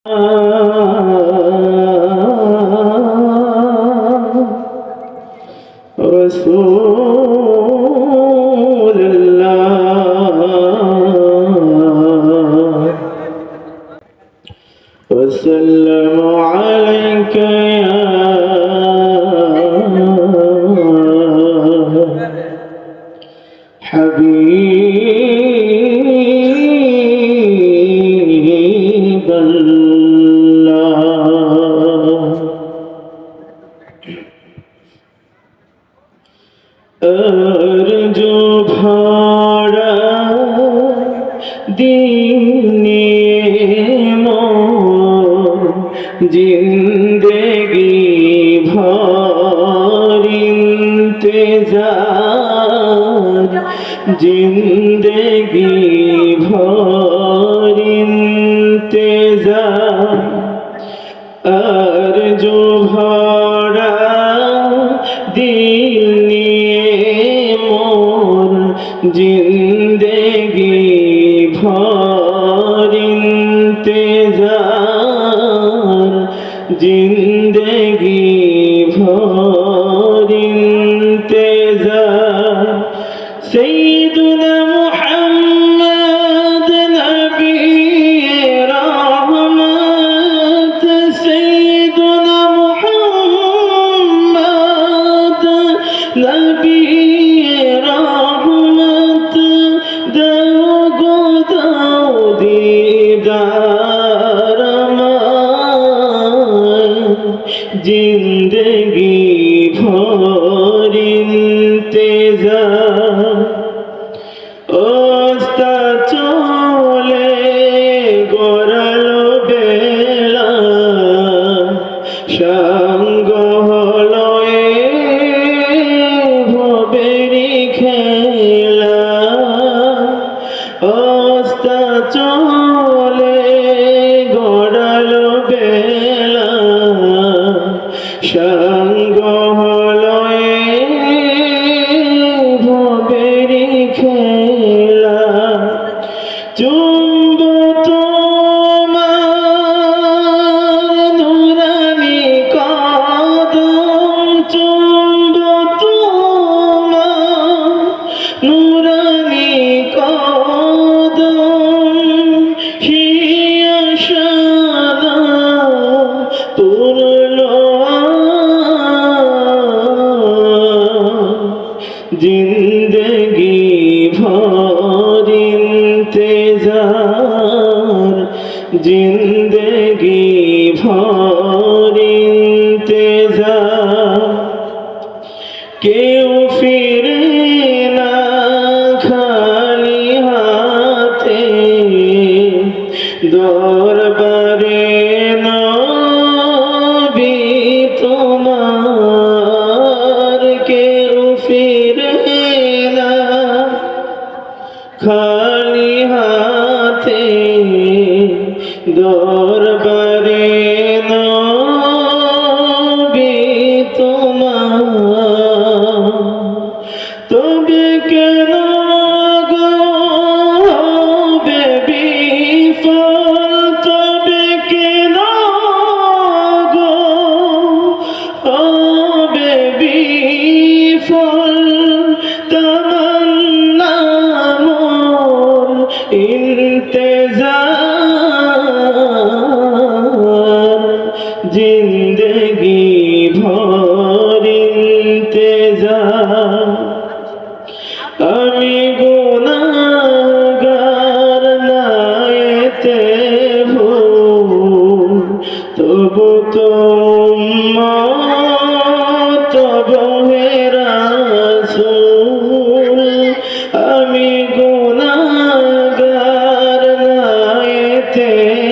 رسول الله. وسلم عليك يا حبيب. আরজু ভাড়া দিনে জিন্দেগি ভর ইন্তেজার জিন্দেগি ভর জিন্দেগি ভর ইন্তেজার জিন্দেগি ইন্তেজার ওস্তা চলে গড়াল বেলা। সঙ্গ জিন্দগি ভর ইন্তেজার জিন্দগি ভর ইন্তেজার কেউ ফিরে না খালি হাতে দরবারে খালি হাতে দরবারে ইন্তেজার আমি গুনাগার নাইতে তবু হেরাসুল আমি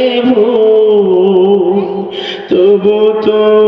তবু তবু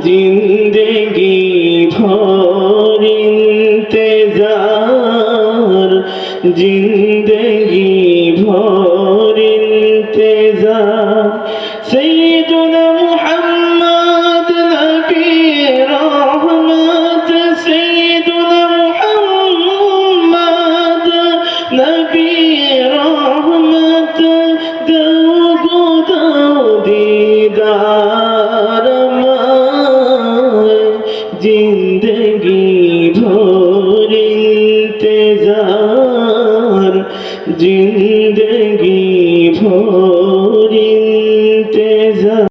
জিন্দগি ভর ইন্তেজার জিন্দগি ভর ইন্তেজার জিন্দগি ভোর ইন্তজার জিন্দ